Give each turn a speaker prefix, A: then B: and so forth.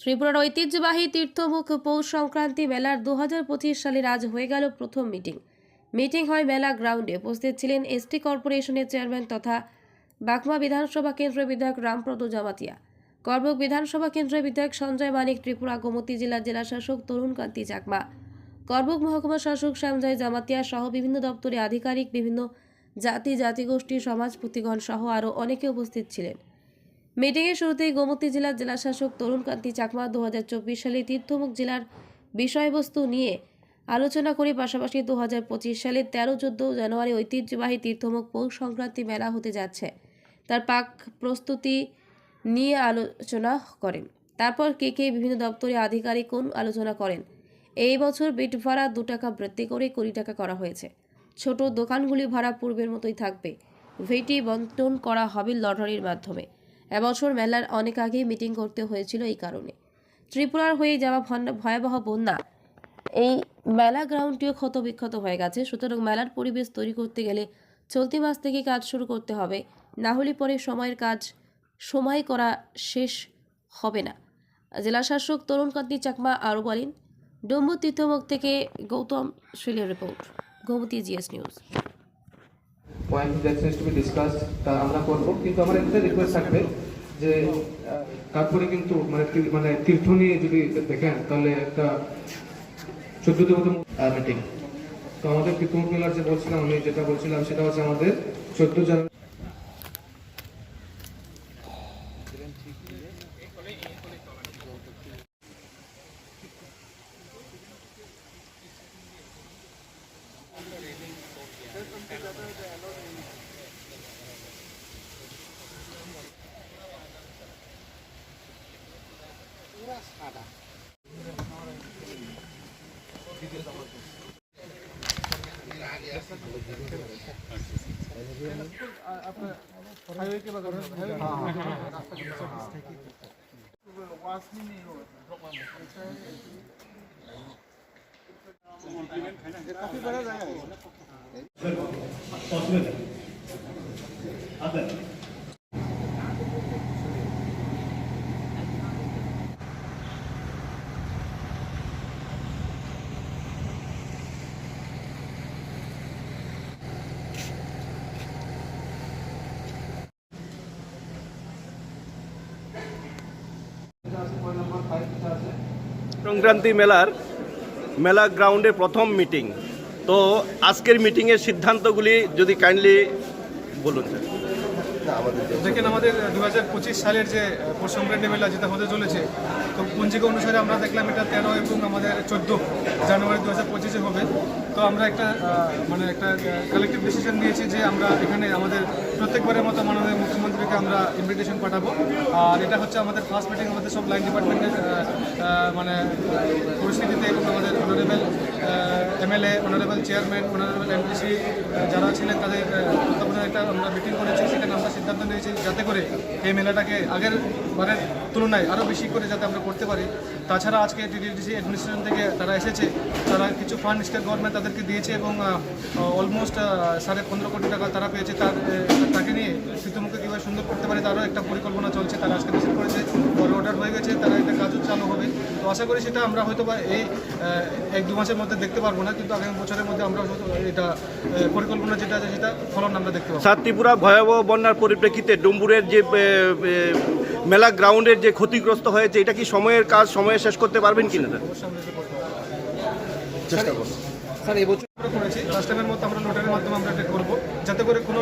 A: ত্রিপুরার ঐতিহ্যবাহী তীর্থমুখ পৌষ সংক্রান্তি মেলার দু সালের আজ হয়ে গেল প্রথম মিটিং। মিটিং হয় মেলা গ্রাউন্ডে। উপস্থিত ছিলেন এসটি কর্পোরেশনের চেয়ারম্যান তথা বাকমা বিধানসভা কেন্দ্রের বিধায়ক রামপ্রদ জামাতিয়া। করবুক বিধানসভা কেন্দ্রের বিধায়ক সঞ্জয় মানিক, ত্রিপুরা গোমতী জেলার জেলাশাসক তরুণ কান্তি চাকমা করবুক মহকুমা শাসক শ্যামজয় জামাতিয়া সহ বিভিন্ন দপ্তরে আধিকারিক, বিভিন্ন জাতি জাতিগোষ্ঠী সমাজপতিগণ সহ আরও অনেকে উপস্থিত ছিলেন। মিটিংয়ের শুরুতেই গোমতী জেলার জেলাশাসক তরুণ কান্তি চাকমা দু হাজার চব্বিশ সালে তীর্থমুখ জেলার বিষয়বস্তু নিয়ে আলোচনা করে পাশাপাশি দু হাজার পঁচিশ সালের তেরো চোদ্দ জানুয়ারি ঐতিহ্যবাহী তীর্থমুখ পৌষ সংক্রান্তি মেলা হতে যাচ্ছে। তার পাক প্রস্তুতি নিয়ে আলোচনা করেন। তারপর কে কে বিভিন্ন দপ্তরে আধিকারিক কোন আলোচনা করেন? এই বছর বিট ভাড়া দু টাকা বৃদ্ধি করে কুড়ি টাকা করা হয়েছে। ছোট দোকানগুলি ভাড়া পূর্বের মতোই থাকবে। ভেটি বন্টন করা হবে লটারির মাধ্যমে। এবছর মেলার অনেক আগেই মিটিং করতে হয়েছিল এই কারণে। ত্রিপুরার হয়ে যাওয়া ভয়াবহ বন্যা। এই মেলা গ্রাউন্ডটিও ক্ষতবিক্ষত হয়ে গেছে। সুতরাং মেলার পরিবেশ তৈরি করতে গেলে চলতি মাস থেকে কাজ শুরু করতে হবে। না হলে পরে সময়ের কাজ, সময় করা শেষ হবে না। জেলা শাসক তরুণ কান্তি চাকমা আরও বলেন ডম্বু তীর্থমুখ থেকে Gautam শৈলের report, Gomati GS news.
B: Point that needs to be discussed তা আমরা করব। কিন্তু আমার একটা রিকোয়েস্ট থাকবে যে তারপরে কিন্তু মানে মানে তীর্থ নিয়ে যদি দেখেন, তাহলে একটা চোদ্দতম মিটিং তো আমাদের তীর্থমুখ মেলার যে বলছিলাম, আমি যেটা বলছিলাম, সেটা হচ্ছে আমাদের চোদ্দ জানুয়ারি সাদা काफी बड़ा जगह है
C: সংক্রান্তি মেলার মেলা গ্রাউন্ডে প্রথম মিটিং তো আজকের মিটিংয়ের সিদ্ধান্তগুলি যদি কাইন্ডলি বলুন
D: দেখেন, আমাদের দু হাজার পঁচিশ সালের যে সংক্রান্তি মেলা যেটা হতে চলেছে, তো পঞ্জিকা অনুসারে আমরা দেখলাম এটা তেরো এবং আমাদের চোদ্দ জানুয়ারি দু হাজার পঁচিশে হবে। তো আমরা একটা মানে একটা কালেকটিভ ডিসিশন নিয়েছি যে আমরা এখানে আমাদের প্রত্যেকবারের মতো মাননীয় মুখ্যমন্ত্রীকে আমরা ইনভিটেশন পাঠাবো। আর এটা হচ্ছে আমাদের ফার্স্ট মিটিং আমাদের সব লাইন ডিপার্টমেন্টের মানে পরিস্থিতিতে এবং আমাদের honourable MLA honourable chairman honourable MPC যারা ছিলেন তাদের তত্ত্বাবধানে একটা আমরা মিটিং করেছি সেখানে আমরা সিদ্ধান্ত নিয়েছি যাতে করে এই মেলাটাকে আগের বারের তুলনায় আরও বেশি করে যাতে আমরা করতে পারি। তাছাড়া আজকে টিডিডিসি অ্যাডমিনিস্ট্রেশন থেকে তারা এসেছে, তারা কিছু ফান্ড স্টেট গভর্নমেন্ট তাদেরকে দিয়েছে এবং অলমোস্ট সাড়ে পনেরো কোটি টাকা তারা পেয়েছে। তার সুন্দর করতে পারে তারও একটা পরিকল্পনা চলছে তারা আজকে ডিসিড করেছে পরে অর্ডার হয়ে গেছে তারা একটা কাজও চালু হবে। তো আশা করি সেটা আমরা হয়তো বা এই এক দু মাসের মধ্যে দেখতে পারব না কিন্তু আগামী বছরের মধ্যে আমরা হয়তো এটা পরিকল্পনা যেটা আছে সেটা ফলন আমরা দেখতে পাবো।
C: স্যার ত্রিপুরা ভয়াবহ বন্যার পরিপ্রেক্ষিতে ডুম্বুরের যে মেলা গ্রাউন্ডের যে ক্ষতিগ্রস্ত হয়েছে এটা কি সময়ের কাজ সময়ে শেষ করতে পারবেন কিনা? স্যার
D: অবশ্যই আমরা এটা করতে
B: স্যার এবছর
D: আমরা করেছি লাস্ট টাইমের মতো আমরা নোটারের মাধ্যমে আমরা এটা করব যাতে করে কোনো